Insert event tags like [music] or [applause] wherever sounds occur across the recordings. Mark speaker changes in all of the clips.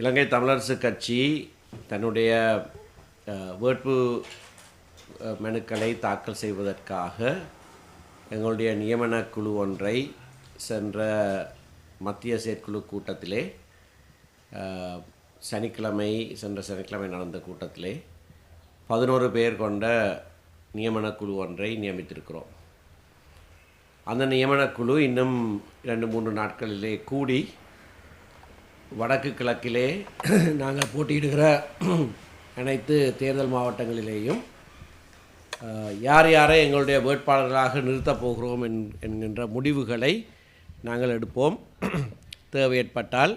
Speaker 1: இலங்கை தமிழரசு கட்சி தன்னுடைய வேட்பு மனுக்களை தாக்கல் செய்வதற்காக எங்களுடைய நியமன குழு ஒன்றை சென்ற மத்திய செயற்குழு கூட்டத்திலே சனிக்கிழமை சென்ற சனிக்கிழமை நடந்த கூட்டத்திலே பதினோரு பேர் கொண்ட நியமனக்குழு குழு ஒன்றை நியமித்திருக்கிறோம். அந்த நியமனக்குழு குழு இன்னும் இரண்டு மூன்று நாட்களிலே கூடி வடக்கு கிழக்கிலே [coughs] நாங்கள் போட்டியிடுகிற அனைத்து தேர்தல் மாவட்டங்களிலேயும் யார் யாரை எங்களுடைய வேட்பாளர்களாக நிறுத்தப் போகிறோம் என்- என்கின்ற முடிவுகளை நாங்கள் எடுப்போம். [coughs] தேவை ஏற்பட்டால்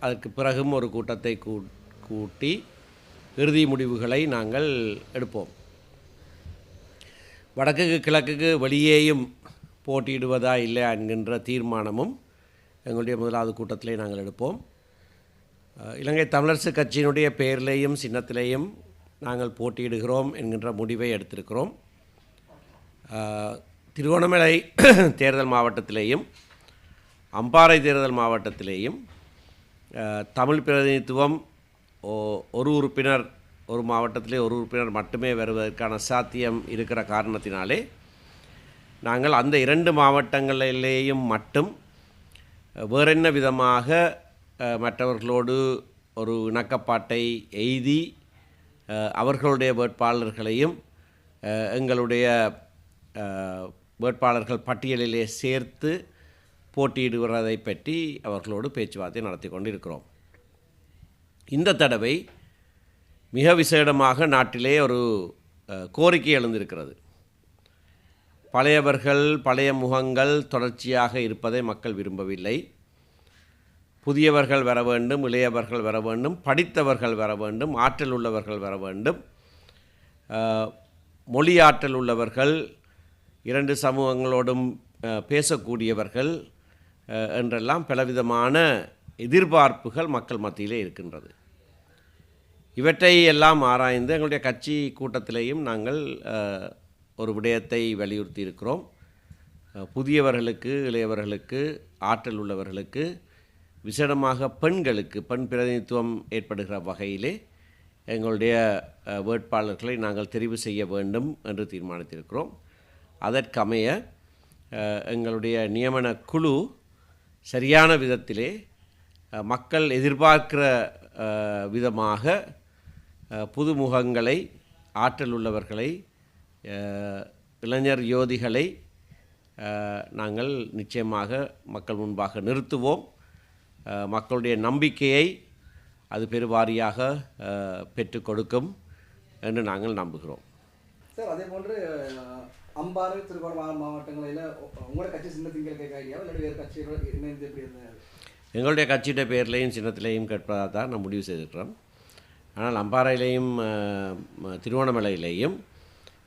Speaker 1: அதற்கு பிறகும் ஒரு கூட்டத்தை கூட்டி இறுதி முடிவுகளை நாங்கள் எடுப்போம். வடக்குக்கு கிழக்குக்கு வெளியேயும் போட்டியிடுவதா இல்லையா என்கின்ற தீர்மானமும் எங்களுடைய முதலாவது கூட்டத்திலே நாங்கள் எடுப்போம். இலங்கை தமிழரசு கட்சியினுடைய பெயரிலேயும் சின்னத்திலேயும் நாங்கள் போட்டியிடுகிறோம் என்கின்ற முடிவை எடுத்திருக்கிறோம். திருவோணமலை [coughs] தேர்தல் மாவட்டத்திலேயும் அம்பாறை தேர்தல் மாவட்டத்திலேயும் தமிழ் பிரதிநிதித்துவம் ஓ- ஒரு உறுப்பினர் ஒரு மாவட்டத்திலே ஒரு உறுப்பினர் மட்டுமே வருவதற்கான சாத்தியம் இருக்கிற காரணத்தினாலே நாங்கள் அந்த இரண்டு மாவட்டங்களிலேயும் மட்டும் வேறென்ன விதமாக மற்றவர்களோடு ஒரு இணக்கப்பாட்டை எய்தி அவர்களுடைய வேட்பாளர்களையும் எங்களுடைய வேட்பாளர்கள் பட்டியலிலே சேர்த்து போட்டியிடுவதை பற்றி அவர்களோடு பேச்சுவார்த்தை நடத்தி கொண்டு இருக்கிறோம் இந்த தடவை மிக விசேடமாக நாட்டிலே ஒரு கோரிக்கை எழுந்திருக்கிறது. பழையவர்கள் பழைய முகங்கள் தொடர்ச்சியாக இருப்பதை மக்கள் விரும்பவில்லை. புதியவர்கள் வர வேண்டும் இளையவர்கள் வர வேண்டும் படித்தவர்கள் வர வேண்டும் ஆற்றல் உள்ளவர்கள் வர வேண்டும். மொழி ஆற்றல் உள்ளவர்கள் இரண்டு சமூகங்களோடும் பேசக்கூடியவர்கள் என்றெல்லாம் பலவிதமான எதிர்பார்ப்புகள் மக்கள் மத்தியிலே இருக்கின்றது. இவற்றை எல்லாம் ஆராய்ந்து எங்களுடைய கட்சி கூட்டத்திலேயும் நாங்கள் ஒரு விடயத்தை வலியுறுத்தி இருக்கிறோம் புதியவர்களுக்கு இளையவர்களுக்கு ஆற்றல் உள்ளவர்களுக்கு விசேடமாக பெண்களுக்கு பெண் பிரதிநிதித்துவம் ஏற்படுகிற வகையிலே எங்களுடைய வேட்பாளர்களை நாங்கள் தெரிவு செய்ய வேண்டும் என்று தீர்மானித்திருக்கிறோம். அதற்கமைய எங்களுடைய நியமன குழு சரியான விதத்திலே மக்கள் எதிர்பார்க்கிற விதமாக புதுமுகங்களை புது முகங்களை ஆற்றல் உள்ளவர்களை இளைஞர் யோதிகளை நாங்கள் நிச்சயமாக மக்கள் முன்பாக நிறுத்துவோம். மக்களுடைய நம்பிக்கையை அது பெருவாரியாக பெற்றுக் கொடுக்கும் என்று நாங்கள் நம்புகிறோம்.
Speaker 2: சார் அதே போன்று அம்பாறை திருக்கோணமலை மாவட்டங்களில் உங்களோட கட்சி சின்னத்திங்கள் கேட்க ஐடியா இல்லாட்டி வேறு கட்சியோட இணைந்து எப்படி இருந்தது
Speaker 1: எங்களுடைய கட்சியுடைய பெயர்லையும் சின்னத்திலையும் கேட்பதாக தான் நான் முடிவு செய்திருக்கிறோம் ஆனால் அம்பாறையிலையும் அஹ், ம- திருவண்ணாமலையிலேயும்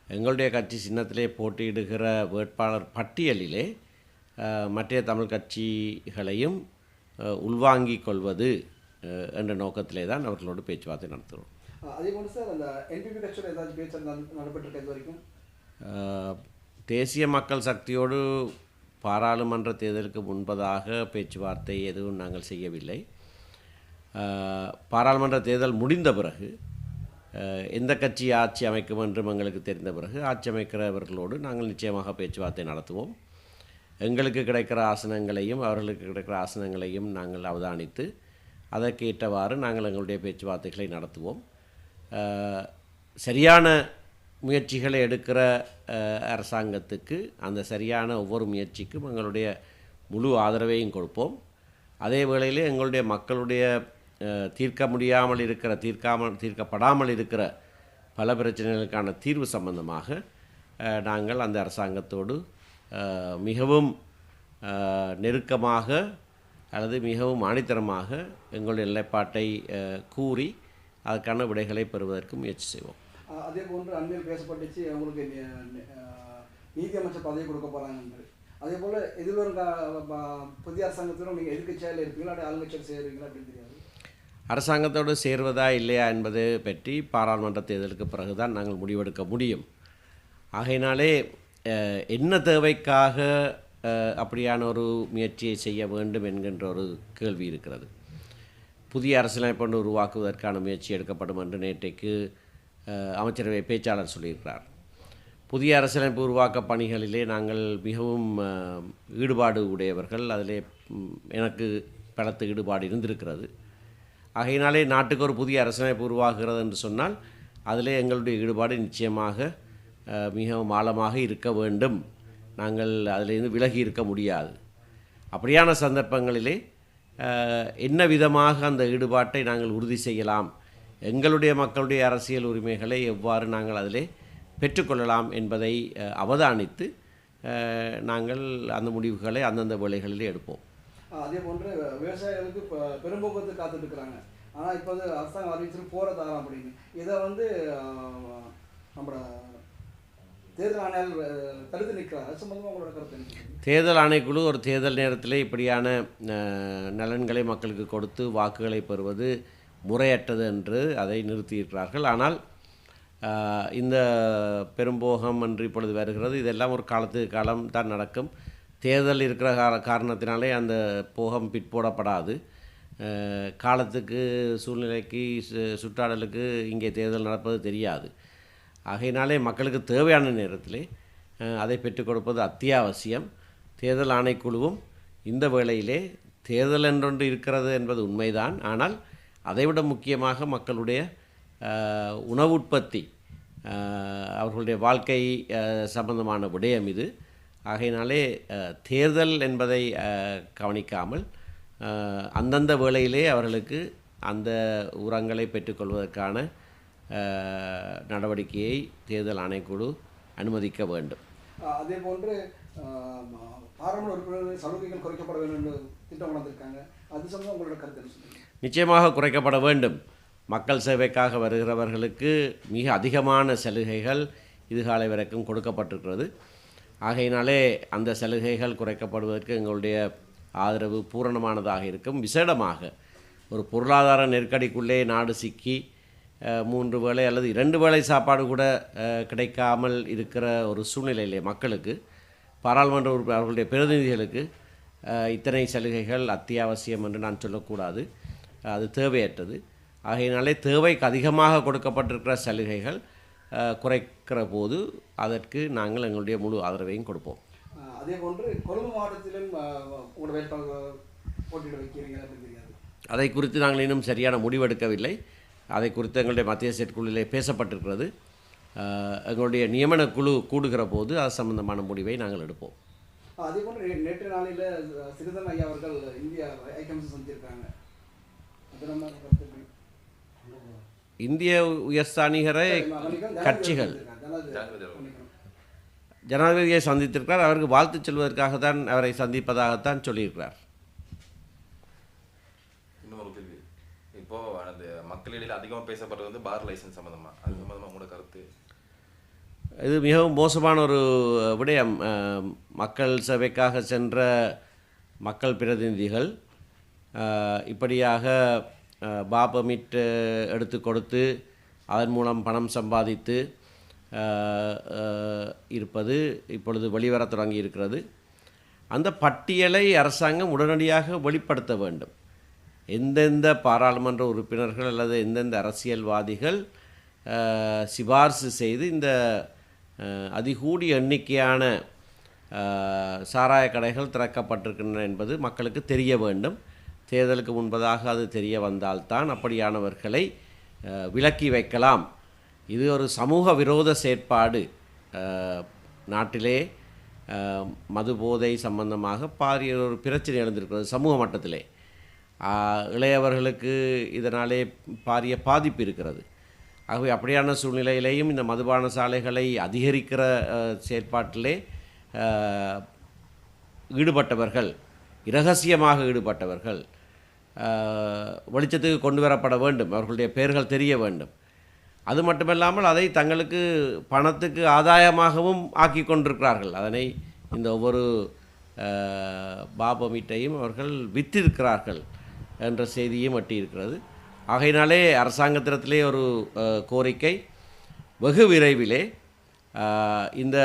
Speaker 1: எங்களுடைய கட்சி சின்னத்திலே போட்டியிடுகிற வேட்பாளர் பட்டியலிலே மற்ற தமிழ் கட்சிகளையும் உள்வாங்கிக் கொள்வது என்ற நோக்கத்திலே தான் அவர்களோடு பேச்சுவார்த்தை நடத்துகிறோம்.
Speaker 2: அஹ், அதே போன்று சார் அந்த என்பிபி கட்சியோட ஏதாச்சும் பேச்சு நட- நடைபெற்றிருக்க இது வரைக்கும்?
Speaker 1: அஹ், தேசிய மக்கள் சக்தியோடு பாராளுமன்ற தேர்தலுக்கு முன்பதாக பேச்சுவார்த்தை எதுவும் நாங்கள் செய்யவில்லை. பாராளுமன்ற தேர்தல் முடிந்த பிறகு எந்த கட்சி ஆட்சி அமைக்கும் என்றும் எங்களுக்கு தெரிந்த பிறகு ஆட்சி அமைக்கிறவர்களோடு நாங்கள் நிச்சயமாக பேச்சுவார்த்தை நடத்துவோம். எங்களுக்கு கிடைக்கிற ஆசனங்களையும் அவர்களுக்கு கிடைக்கிற ஆசனங்களையும் நாங்கள் அவதானித்து அதற்கேற்றவாறு நாங்கள் எங்களுடைய பேச்சுவார்த்தைகளை நடத்துவோம். சரியான முயற்சிகளை எடுக்கிற அரசாங்கத்துக்கு அந்த சரியான ஒவ்வொரு முயற்சிக்கும் எங்களுடைய முழு ஆதரவையும் கொடுப்போம். அதே வேளையிலே எங்களுடைய மக்களுடைய தீர்க்க முடியாமல் இருக்கிற தீர்க்காமல் தீர்க்கப்படாமல் இருக்கிற பல பிரச்சனைகளுக்கான தீர்வு சம்பந்தமாக நாங்கள் அந்த அரசாங்கத்தோடு மிகவும் நெருக்கமாக அல்லது மிகவும் ஆணித்தரமாக எங்களுடைய நிலைப்பாட்டை கூறி அதற்கான விடைகளை பெறுவதற்கு முயற்சி செய்வோம்.
Speaker 2: அதே போன்று அண்மையில் பேசப்பட்டுச்சு உங்களுக்கு நீதி அமைச்சர் பதவி கொடுக்க போகிறாங்க அதே போல் எதிர்வரும் புதிய அரசாங்கத்திலும் நீங்கள் எதிர்க்கட்சியாக இருப்பீங்களா ஆளுங்கட்சியில் செய்கிறீங்களா அப்படின்னு தெரியாது.
Speaker 1: அரசாங்கத்தோடு சேர்வதா இல்லையா என்பது பற்றி பாராளுமன்ற தேர்தலுக்கு பிறகுதான் நாங்கள் முடிவெடுக்க முடியும். ஆகையினாலே என்ன தேவைக்காக அப்படியான ஒரு முயற்சியை செய்ய வேண்டும் என்கின்ற ஒரு கேள்வி இருக்கிறது. புதிய அரசியலமைப்பு ஒன்று உருவாக்குவதற்கான முயற்சி எடுக்கப்படும் என்று நேற்றைக்கு அமைச்சரவை பேச்சாளர் சொல்லியிருக்கிறார். புதிய அரசியலமைப்பு உருவாக்க பணிகளிலே நாங்கள் மிகவும் ஈடுபாடு உடையவர்கள். அதிலே எனக்கு பலத்த ஈடுபாடு இருந்திருக்கிறது. ஆகையினாலே நாட்டுக்கு ஒரு புதிய அரசமைப்பு உருவாகிறது என்று சொன்னால் அதிலே எங்களுடைய ஈடுபாடு நிச்சயமாக மிகவும் ஆழமாக இருக்க வேண்டும். நாங்கள் அதிலிருந்து விலகி இருக்க முடியாது. அப்படியான சந்தர்ப்பங்களிலே என்ன விதமாக அந்த ஈடுபாட்டை நாங்கள் உறுதி செய்யலாம்? எங்களுடைய மக்களுடைய அரசியல் உரிமைகளை எவ்வாறு நாங்கள் அதிலே பெற்றுக்கொள்ளலாம் என்பதை அவதானித்து நாங்கள் அந்த முடிவுகளை அந்தந்த வேலைகளில் எடுப்போம்.
Speaker 2: அதே போன்று விவசாயிகளுக்கு இப்போ பெரும்போக்குவரத்து காத்துட்டு இருக்கிறாங்க ஆனால் இப்போ வந்து அரசாங்கம் அறிவிச்சிட்டு போகிறதாரம் அப்படின்னு. இதை வந்து நம்ம நம்மளோட தேர்தல் ஆணையால் தடுத்து நிற்கிறார் அது சம்பந்தமாக உங்களோட கருத்து
Speaker 1: தேர்தல் ஆணைக்குழு ஒரு தேர்தல் நேரத்திலே இப்படியான நலன்களை மக்களுக்கு கொடுத்து வாக்குகளை பெறுவது முறையற்றது என்று அதை நிறுத்தியிருக்கிறார்கள். ஆனால் இந்த பெரும்போகம் என்று இப்பொழுது வருகிறது. இதெல்லாம் ஒரு காலத்துக்கு காலம் தான் நடக்கும். தேர்தல் இருக்கிற கார காரணத்தினாலே அந்த போகம் பிற்போடப்படாது காலத்துக்கு சூழ்நிலைக்கு சு- சுற்றாடலுக்கு இங்கே தேர்தல் நடப்பது தெரியாது. ஆகையினாலே மக்களுக்கு தேவையான நேரத்திலே அதை பெற்றுக் கொடுப்பது அத்தியாவசியம். தேர்தல் ஆணைக்குழுவும் இந்த வேளையிலே தேர்தல் என்றொன்று இருக்கிறது என்பது உண்மைதான். ஆனால் அதைவிட முக்கியமாக மக்களுடைய உணவு உற்பத்தி அவர்களுடைய வாழ்க்கை சம்பந்தமான விடயம் இது. ஆகையினாலே தேர்தல் என்பதை கவனிக்காமல் அந்தந்த வேளையிலே அவர்களுக்கு அந்த உரங்களை பெற்றுக்கொள்வதற்கான நடவடிக்கையை தேர்தல் ஆணைக்குழு அனுமதிக்க வேண்டும்.
Speaker 2: அதே போன்று பாராளுமன்ற உறுப்பினர்கள் சலுகைகள் குறைக்கப்பட வேண்டும் என்று திட்டம் வளர்ந்துருக்காங்க. அது சம்பந்தம் உங்களோட கருத்து
Speaker 1: நிச்சயமாக குறைக்கப்பட வேண்டும். மக்கள் சேவைக்காக வருகிறவர்களுக்கு மிக அதிகமான சலுகைகள் இதுகாலை வரைக்கும் கொடுக்கப்பட்டிருக்கிறது. ஆகையினாலே அந்த சலுகைகள் குறைக்கப்படுவதற்கு எங்களுடைய ஆதரவு பூரணமானதாக இருக்கும். விசேடமாக ஒரு பொருளாதார நெருக்கடிக்குள்ளே நாடு சிக்கி மூன்று வேளை அல்லது இரண்டு வேளை சாப்பாடு கூட கிடைக்காமல் இருக்கிற ஒரு சூழ்நிலையிலே மக்களுக்கு பாராளுமன்ற உறுப்பினர் அவர்களுடைய பிரதிநிதிகளுக்கு இத்தனை சலுகைகள் அத்தியாவசியம் என்று நான் சொல்லக்கூடாது. அது தேவையற்றது. ஆகையினாலே தேவைக்கு அதிகமாக கொடுக்கப்பட்டிருக்கிற சலுகைகள் குறைக்கிற போது அதற்கு நாங்கள் எங்களுடைய முழு ஆதரவையும் கொடுப்போம்.
Speaker 2: அதே போன்று கொழும்பு மாவட்டத்திலும் ஆஹ், உங்களோட வேட்பாளர் போட்டியிட வைக்கிறீங்க
Speaker 1: அதை குறித்து நாங்கள் இன்னும் சரியான முடிவெடுக்கவில்லை. அதை குறித்து எங்களுடைய மத்திய செயற்குழுவிலே பேசப்பட்டிருக்கிறது. எங்களுடைய நியமன குழு கூடுகிற போது அது சம்பந்தமான முடிவை நாங்கள் எடுப்போம்.
Speaker 2: அதே போன்று நேற்று நாளில் சிறிதன் ஐயா அவர்கள் இந்தியா ஐக்கம்ஸ் சந்திச்சிருக்காங்க
Speaker 1: இந்திய உயர்ஸ்தானிகரை
Speaker 2: மன்னிக்கவும்,
Speaker 1: கட்சிகள். ஜனாதிபதியை சந்தித்திருக்கிறார். அவருக்கு வாழ்த்து சொல்வதற்காகத்தான் அவரை சந்திப்பதாகத்தான் சொல்லியிருக்கிறார்.
Speaker 3: கேள்வி. இப்போ மக்களிடையில் அதிகமா பேசப்படுறது வந்து பார் லைசன்ஸ் சம்பந்தமா? அது சம்பந்தமா உங்களோட கருத்து?
Speaker 1: இது மிகவும் மோசமான ஒரு விடயம். மக்கள் சேவைக்காக சென்ற மக்கள் பிரதிநிதிகள் இப்படியாக பாபமிட் எடுத்து கொடுத்து அதன் மூலம் பணம் சம்பாதித்து இருப்பது இப்பொழுது வெளிவரத் தொடங்கி இருக்கிறது. அந்த பட்டியலை அரசாங்கம் உடனடியாக வெளிப்படுத்த வேண்டும். எந்தெந்த பாராளுமன்ற உறுப்பினர்கள் அல்லது எந்தெந்த அரசியல்வாதிகள் சிபார்சு செய்து இந்த அதிகூடிய எண்ணிக்கையான சாராய கடைகள் திறக்கப்பட்டிருக்கின்றன என்பது மக்களுக்கு தெரிய வேண்டும். தேர்தலுக்கு முன்பதாக அது தெரிய வந்தால்தான் அப்படியானவர்களை விலக்கி வைக்கலாம். இது ஒரு சமூக விரோத செயற்பாடு. நாட்டிலே மது போதை சம்பந்தமாக பாரிய ஒரு பிரச்சனை எழுந்திருக்கிறது சமூக மட்டத்திலே. இளையவர்களுக்கு இதனாலே பாரிய பாதிப்பு இருக்கிறது. ஆகவே அப்படியான சூழ்நிலையிலேயும் இந்த மதுபான சாலைகளை அதிகரிக்கிற செயற்பாட்டிலே ஈடுபட்டவர்கள் இரகசியமாக ஈடுபட்டவர்கள் வெளிச்சத்துக்கு கொண்டு வரப்பட வேண்டும். அவர்களுடைய பெயர்கள் தெரிய வேண்டும். அது மட்டுமல்லாமல் அதை தங்களுக்கு பணத்துக்கு ஆதாயமாகவும் ஆக்கி கொண்டிருக்கிறார்கள். அதனை இந்த ஒவ்வொரு பாபமீட்டையும் அவர்கள் விற்றிருக்கிறார்கள் என்ற செய்தியும் வட்டியிருக்கிறது ஆகையினாலே அரசாங்கத்திடத்திலே ஒரு கோரிக்கை. வெகு விரைவிலே இந்த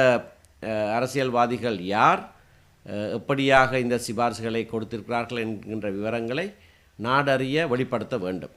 Speaker 1: அரசியல்வாதிகள் யார்? எப்படியாக இந்த சிபார்சுகளை கொடுத்திருக்கிறார்கள் என்கின்ற விவரங்களை நாடறிய வெளிப்படுத்த வேண்டும்.